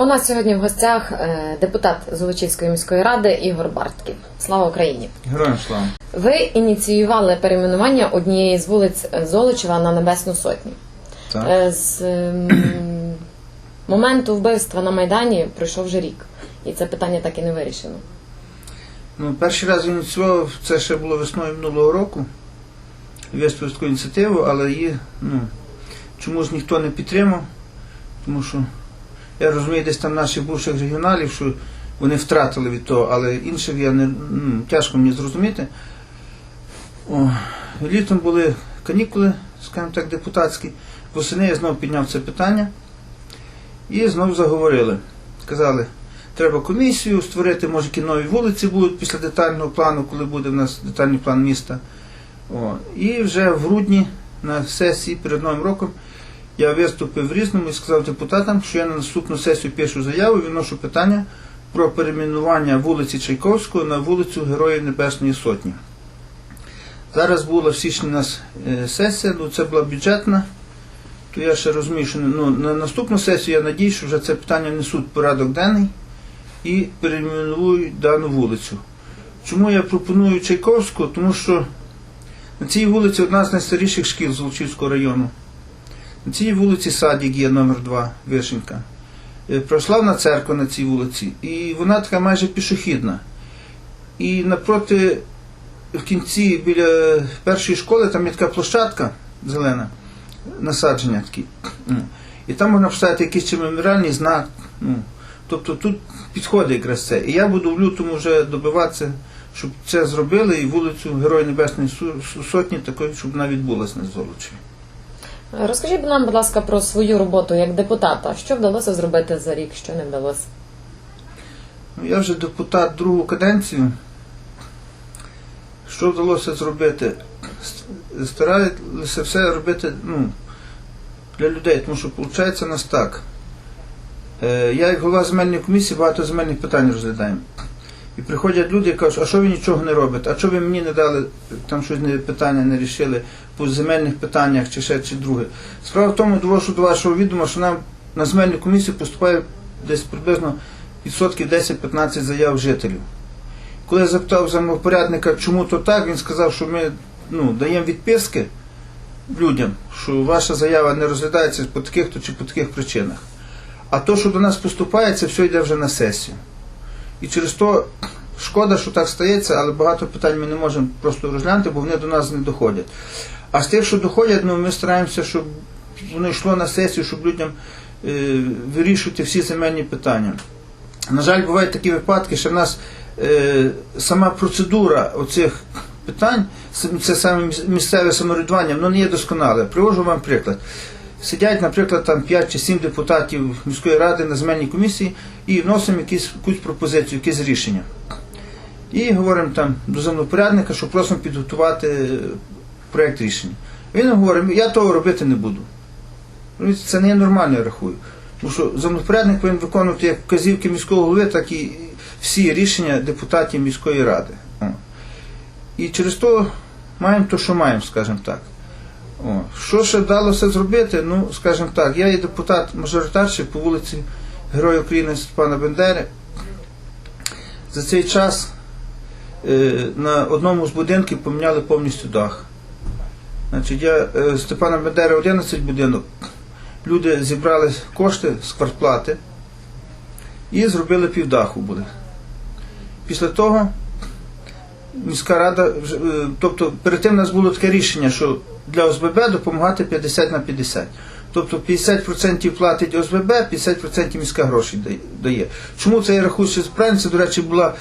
У нас сьогодні в гостях е, депутат Золочівської міської ради Ігор Бартків. Слава Україні! Героям слава. Ви ініціювали перейменування однієї з вулиць Золочева на Небесну Сотню. Так. Е, З ем, моменту вбивства на Майдані пройшов вже рік, і це питання так і не вирішено. Ну, перший раз ініціював, це ще було весною минулого року. Виступив таку ініціативу, але її ну, чомусь ніхто не підтримав, тому що я розумію, десь там наших бувших регіоналів, що вони втратили від того, але інших я не ну, тяжко мені зрозуміти. О, літом були канікули, скажімо так, депутатські. Восени я знову підняв це питання і знову заговорили. Сказали, треба комісію створити, може, які нові вулиці будуть після детального плану, коли буде в нас детальний план міста. О, і вже в грудні на сесії перед Новим роком я виступив в різному і сказав депутатам, що я на наступну сесію пишу заяву виношу питання про перейменування вулиці Чайковського на вулицю Героїв Небесної Сотні. Зараз була в січні у нас е, сесія, ну це була бюджетна, то я ще розумію, що ну, на наступну сесію я надію, що вже це питання несуть порядок денний і перейменують дану вулицю. Чому я пропоную Чайковську? Тому що на цій вулиці одна з найстаріших шкіл Золочівського району. На цій вулиці Садік є номер 2 Вишенька. Е, Православна церква на цій вулиці. І вона така майже пішохідна. І напроти, в кінці біля першої школи там є така площадка зелена, насадження такі. Ну, І там можна поставити якийсь чи меморіальний знак. Ну, тобто тут підходить якраз це. І я буду в лютому вже добиватися, щоб це зробили, і вулицю Герой Небесної Сотні такою, щоб вона відбулася на Золочі. Розкажіть нам, будь ласка, про свою роботу як депутата. Що вдалося зробити за рік, що не вдалося? Ну, Я вже депутат другу каденцію. Що вдалося зробити? Старалися все робити ну, для людей, тому що виходить у нас так. Е, Я як голова земельної комісії багато земельних питань розглядаємо. І приходять люди і кажуть, а що ви нічого не робите? А що ви мені не дали там щось не, питання не рішили по земельних питаннях чи ще чи друге. Справа в тому, довожу до вашого відома, що нам на земельну комісію поступає десь приблизно відсотків 10-15 заяв жителів. Коли я запитав землепорядника, чому то так, він сказав, що ми ну, даємо відписки людям, що ваша заява не розглядається по таких то чи по таких причинах. А то, що до нас поступає, це все йде вже на сесію. І через то шкода, що так стається, але багато питань ми не можемо просто розглянути, бо вони до нас не доходять. А з тих, що доходять, ну, ми стараємося, щоб воно йшло на сесію, щоб людям е, вирішувати всі земельні питання. На жаль, бувають такі випадки, що в нас е, сама процедура оцих питань, це саме місцеве самоврядування, воно не є досконале. Привожу вам приклад. Сидять, наприклад, там 5 чи 7 депутатів міської ради на земельній комісії і вносимо якісь, якусь пропозицію, якесь рішення. І говоримо там до землепорядника, що просимо підготувати проєкт рішення. Він говорить, я того робити не буду. Це не є нормально, я рахую. Тому що землепорядник повинен виконувати як вказівки міського голови, так і всі рішення депутатів міської ради. О. І через то маємо то, що маємо, скажімо так. О. Що ще вдалося зробити? Ну, скажімо так, я є депутат мажоритарщик по вулиці Героя України Степана Бендери. За цей час е, на одному з будинків поміняли повністю дах. Значить, я е, Степана Бендери 11 будинок. Люди зібрали кошти з квартплати і зробили півдаху були. Після того міська рада, е, тобто перед тим у нас було таке рішення, що для ОСББ допомагати 50 на 50. Тобто 50% платить ОСББ, 50% міська гроші дає-. Чому це я рахую, що правильно? Це, до речі, була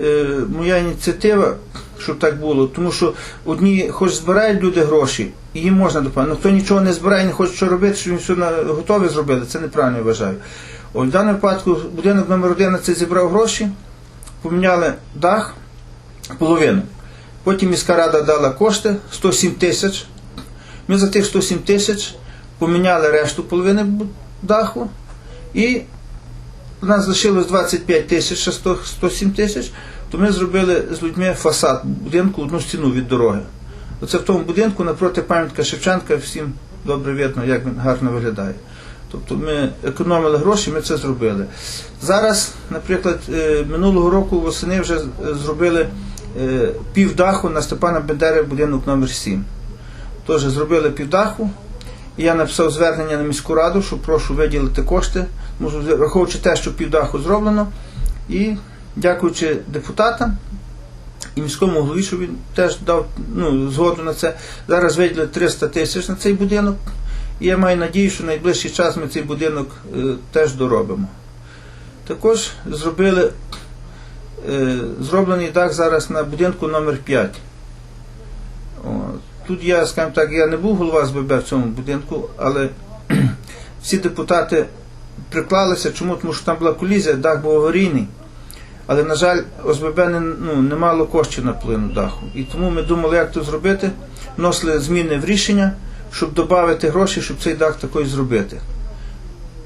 е, моя ініціатива, щоб так було. Тому що одні хоч збирають люди гроші, і їм можна допомагати. Ну хто нічого не збирає, не хоче що робити, що він все на, готове зробили, це неправильно я вважаю. От, в даному випадку будинок номер 11 зібрав гроші, поміняли дах, половину. Потім міська рада дала кошти 107 тисяч. Ми за тих 107 тисяч поміняли решту половини даху і у нас лишилось 25 тисяч, 107 тисяч, то ми зробили з людьми фасад будинку, одну стіну від дороги. Оце в тому будинку напроти пам'ятка Шевченка всім добре видно, як він гарно виглядає. Тобто ми економили гроші, ми це зробили. Зараз, наприклад, е, минулого року восени вже зробили е, півдаху на Степана Бендери будинок номер 7. Теж зробили півдаху. І я написав звернення на міську раду, що прошу виділити кошти, враховуючи те, що півдаху зроблено. І дякуючи депутатам і міському голові, що він теж дав ну, згоду на це. Зараз виділили 300 тисяч на цей будинок. І я маю надію, що в найближчий час ми цей будинок е, теж доробимо. Також зробили е, зроблений дах зараз на будинку номер 5. О, тут я, скажімо так, я не був голова СББ в цьому будинку, але всі депутати приклалися. Чому? Тому що там була колізія, дах був аварійний. Але, на жаль, ОСББ не, ну, не мало коштів на плину даху. І тому ми думали, як це зробити. Вносили зміни в рішення, щоб додати гроші, щоб цей дах такий зробити.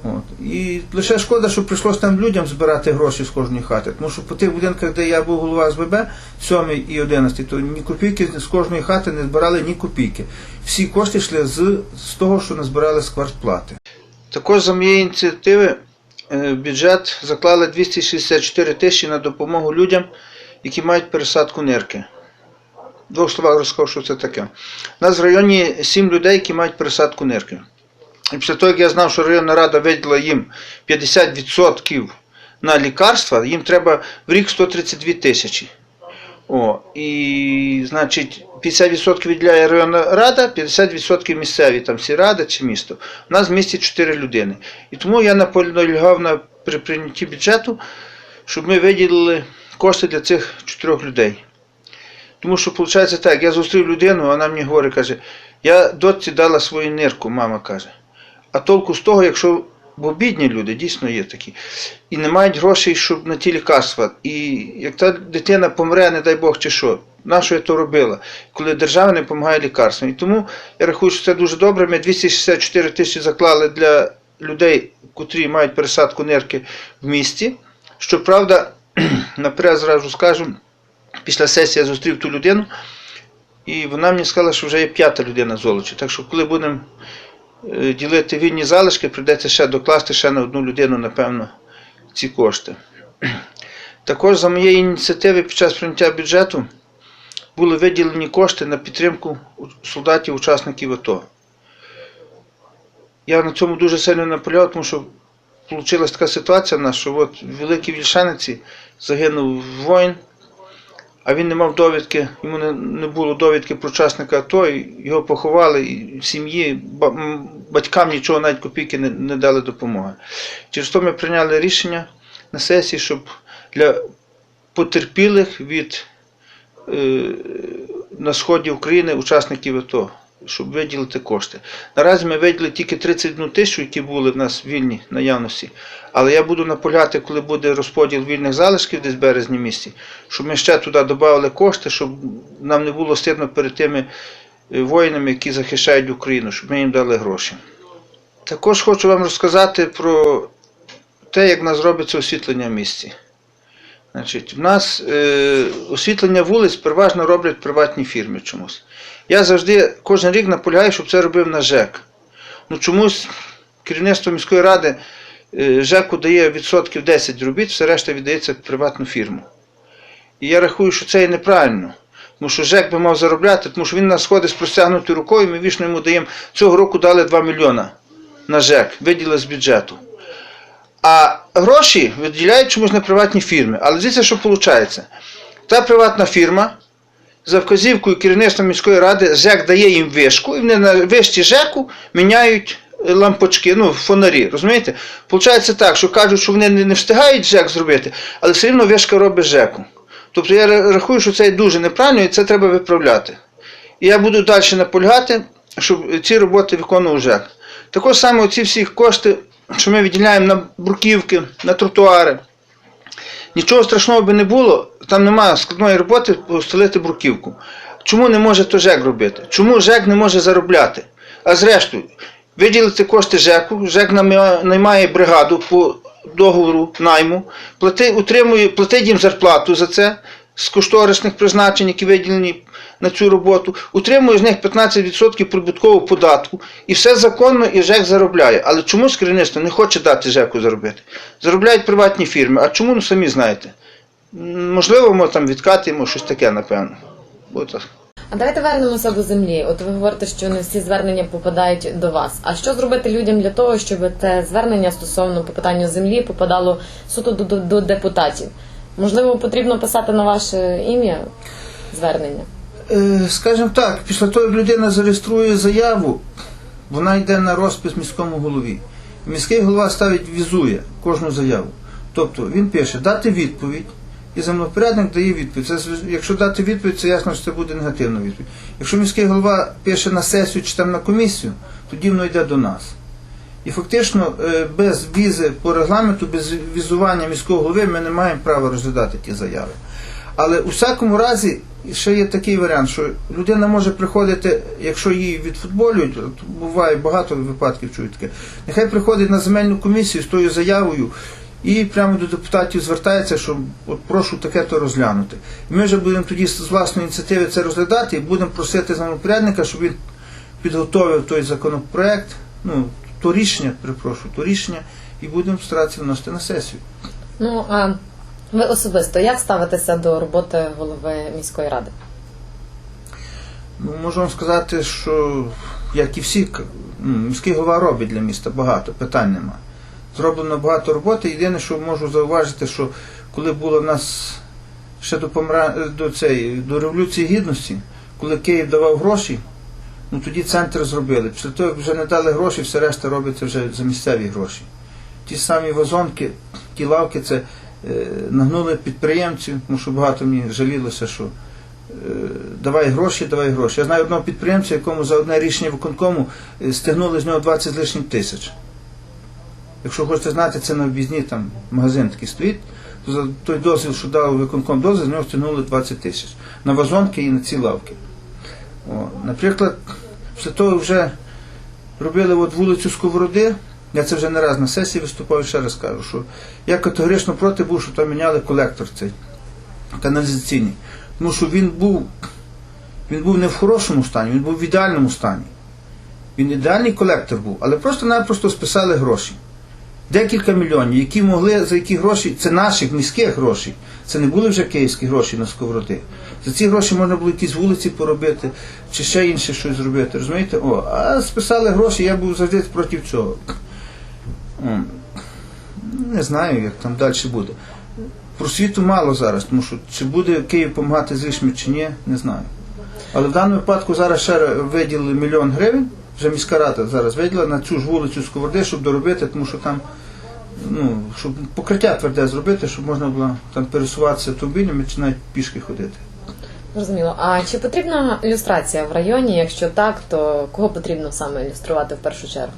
От. І лише шкода, що прийшлося там людям збирати гроші з кожної хати. Тому що по тих будинках, де я був голова СББ, 7 і 11, то ні копійки з кожної хати не збирали ні копійки. Всі кошти йшли з, з того, що назбирали з квартплати. Також за моєї ініціативи бюджет заклали 264 тисячі на допомогу людям, які мають пересадку нирки. В двох словах розкажу, що це таке. У нас в районі 7 людей, які мають пересадку нирки. І після того, як я знав, що районна рада виділила їм 50% на лікарства, їм треба в рік 132 тисячі. О, і, значить, 50% відділяє районна рада, 50% місцеві, там всі ради чи місто. У нас в місті 4 людини. І тому я наполягав на при прийнятті бюджету, щоб ми виділили кошти для цих чотирьох людей. Тому що, виходить так, я зустрів людину, вона мені говорить, каже, я дочці дала свою нирку, мама каже. А толку з того, якщо бо бідні люди дійсно є такі, і не мають грошей, щоб на ті лікарства. І як та дитина помре, не дай Бог чи що, на що я то робила, коли держава не допомагає лікарствам. І тому я рахую, що це дуже добре. Ми 264 тисячі заклали для людей, котрі мають пересадку нирки в місті. Щоправда, наперед зразу скажу, після сесії я зустрів ту людину, і вона мені сказала, що вже є п'ята людина золочі. Так що, коли будемо ділити вільні залишки, прийдеться ще докласти ще на одну людину, напевно, ці кошти. Також за моєї ініціативи під час прийняття бюджету були виділені кошти на підтримку солдатів, учасників АТО. Я на цьому дуже сильно наполягав, тому що вийшла така ситуація в нас, що от в Великій Вільшаниці загинув воїн, а він не мав довідки, йому не, було довідки про учасника АТО, його поховали, і сім'ї батькам нічого навіть копійки не, не дали допомоги. Через то ми прийняли рішення на сесії, щоб для потерпілих від е, на сході України учасників АТО, щоб виділити кошти. Наразі ми виділили тільки 31 тисячу, які були в нас вільні наявності. Але я буду наполягати, коли буде розподіл вільних залишків десь в березні місяці, щоб ми ще туди додали кошти, щоб нам не було стидно перед тими е, воїнами, які захищають Україну, щоб ми їм дали гроші. Також хочу вам розказати про те, як в нас робиться освітлення в місті. Значить, в нас е, освітлення вулиць переважно роблять приватні фірми чомусь. Я завжди кожен рік наполягаю, щоб це робив на ЖЕК. Ну чомусь керівництво міської ради е, ЖЕКу дає відсотків 10 робіт, все решта віддається в приватну фірму. І я рахую, що це є неправильно. Тому що ЖЕК би мав заробляти, тому що він нас ходить з простягнутою рукою, ми вічно йому даємо. Цього року дали 2 мільйона на ЖЕК, виділили з бюджету. А гроші виділяють чомусь на приватні фірми. Але дивіться, що виходить. Та приватна фірма за вказівкою керівництва міської ради ЖЕК дає їм вишку, і вони на вишці ЖЕКу міняють лампочки, ну, фонарі. Розумієте? Получається так, що кажуть, що вони не встигають ЖЕК зробити, але все одно вишка робить ЖЕКу. Тобто я рахую, що це дуже неправильно і це треба виправляти. І я буду далі наполягати, щоб ці роботи виконував ЖЕК. Також саме ці всі кошти, що ми виділяємо на бруківки, на тротуари. Нічого страшного би не було, там немає складної роботи постелити бруківку. Чому не може то ЖЕК робити? Чому ЖЕК не може заробляти? А зрештою, виділити кошти ЖЕКу, ЖЕК наймає- наймає бригаду по договору найму, плати, утримує, платить їм зарплату за це з кошторисних призначень, які виділені на цю роботу, утримує з них 15% прибуткового податку, і все законно, і ЖЕК заробляє. Але чомусь керівництво не хоче дати ЖЕКу заробити. Заробляють приватні фірми. А чому, ну самі знаєте. Можливо, ми там відкатимо щось таке, напевно. Бо. А давайте вернемося до землі. От ви говорите, що не всі звернення попадають до вас. А що зробити людям для того, щоб це звернення стосовно по питанню землі попадало суто до, до, до депутатів? Можливо, потрібно писати на ваше ім'я звернення. Е, Скажімо так, після того, як людина зареєструє заяву, вона йде на розпис міському голові. Міський голова ставить, візує кожну заяву. Тобто він пише дати відповідь, і землепорядник дає відповідь. Це, якщо дати відповідь, це ясно, що це буде негативна відповідь. Якщо міський голова пише на сесію чи там на комісію, тоді воно йде до нас. І фактично е, без візи по регламенту, без візування міського голови ми не маємо права розглядати ті заяви. Але у всякому разі ще є такий варіант, що людина може приходити, якщо її відфутболюють, буває багато випадків чую таке, нехай приходить на земельну комісію з тою заявою і прямо до депутатів звертається, що от прошу таке то розглянути. І ми вже будемо тоді з власної ініціативи це розглядати і будемо просити землепорядника, щоб він підготовив той законопроект, ну, то рішення, перепрошую, то рішення, і будемо старатися вносити на сесію. Ну а ви особисто як ставитеся до роботи голови міської ради? Ну, можу вам сказати, що як і всі, ну, міський голова робить для міста багато, питань нема. Зроблено багато роботи. Єдине, що можу зауважити, що коли було в нас ще до, помра... до, цієї, до Революції Гідності, коли Київ давав гроші, ну тоді центр зробили. Після того, як вже не дали гроші, все решта робиться вже за місцеві гроші. Ті самі вазонки, ті лавки, це е, нагнули підприємців, тому що багато мені жалілося, що е, давай гроші, давай гроші. Я знаю одного підприємця, якому за одне рішення виконкому е, стягнули з нього 20 з лишнім тисяч. Якщо хочете знати, це на об'їзні там магазин такий стоїть, то за той дозвіл, що дав виконком дозвіл, з нього стягнули 20 тисяч. На вазонки і на ці лавки. О, наприклад, після того вже робили от вулицю Сковороди, я це вже не раз на сесії виступав і ще раз кажу, що я категорично проти був, що там міняли колектор цей каналізаційний. Тому що він був, він був не в хорошому стані, він був в ідеальному стані. Він ідеальний колектор був, але просто-напросто списали гроші. Декілька мільйонів, які могли, за які гроші, це наших міських грошей, це не були вже київські гроші на сковороди. За ці гроші можна було якісь вулиці поробити, чи ще інше щось зробити. Розумієте? О, а списали гроші, я був завжди проти цього. Не знаю, як там далі буде. Просвіту мало зараз, тому що чи буде Київ допомагати з Ішмі чи ні, не знаю. Але в даному випадку зараз ще виділили мільйон гривень, вже міська рада зараз виділила на цю ж вулицю Сковороди, щоб доробити, тому що там, ну, щоб покриття тверде зробити, щоб можна було там пересуватися автомобілями чи навіть пішки ходити. Зрозуміло. А чи потрібна ілюстрація в районі? Якщо так, то кого потрібно саме ілюструвати в першу чергу?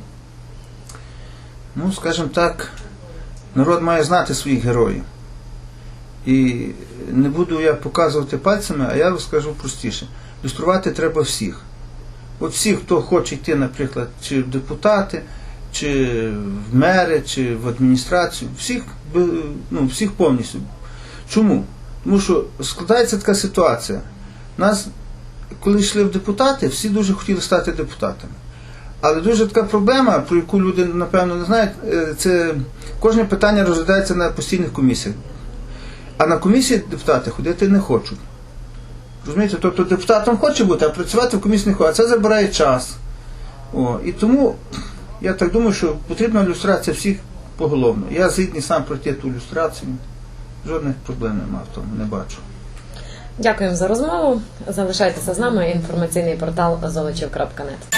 Ну, скажімо так, народ має знати своїх героїв. І не буду я показувати пальцями, а я скажу простіше. Люструвати треба всіх. От всіх, хто хоче йти, наприклад, чи в депутати, чи в мери, чи в адміністрацію, всіх, ну, всіх повністю. Чому? Тому що складається така ситуація. Нас, коли йшли в депутати, всі дуже хотіли стати депутатами. Але дуже така проблема, про яку люди, напевно, не знають, е, це кожне питання розглядається на постійних комісіях. А на комісії депутати ходити не хочуть. Розумієте, тобто депутатом хоче бути, а працювати в комісії не хоче. А це забирає час. О, і тому я так думаю, що потрібна ілюстрація всіх поголовно. Я згідний сам пройти ту ілюстрацію. Жодних проблем немає в тому, не бачу. Дякуємо за розмову. Залишайтеся з нами. Інформаційний портал золочів.нет.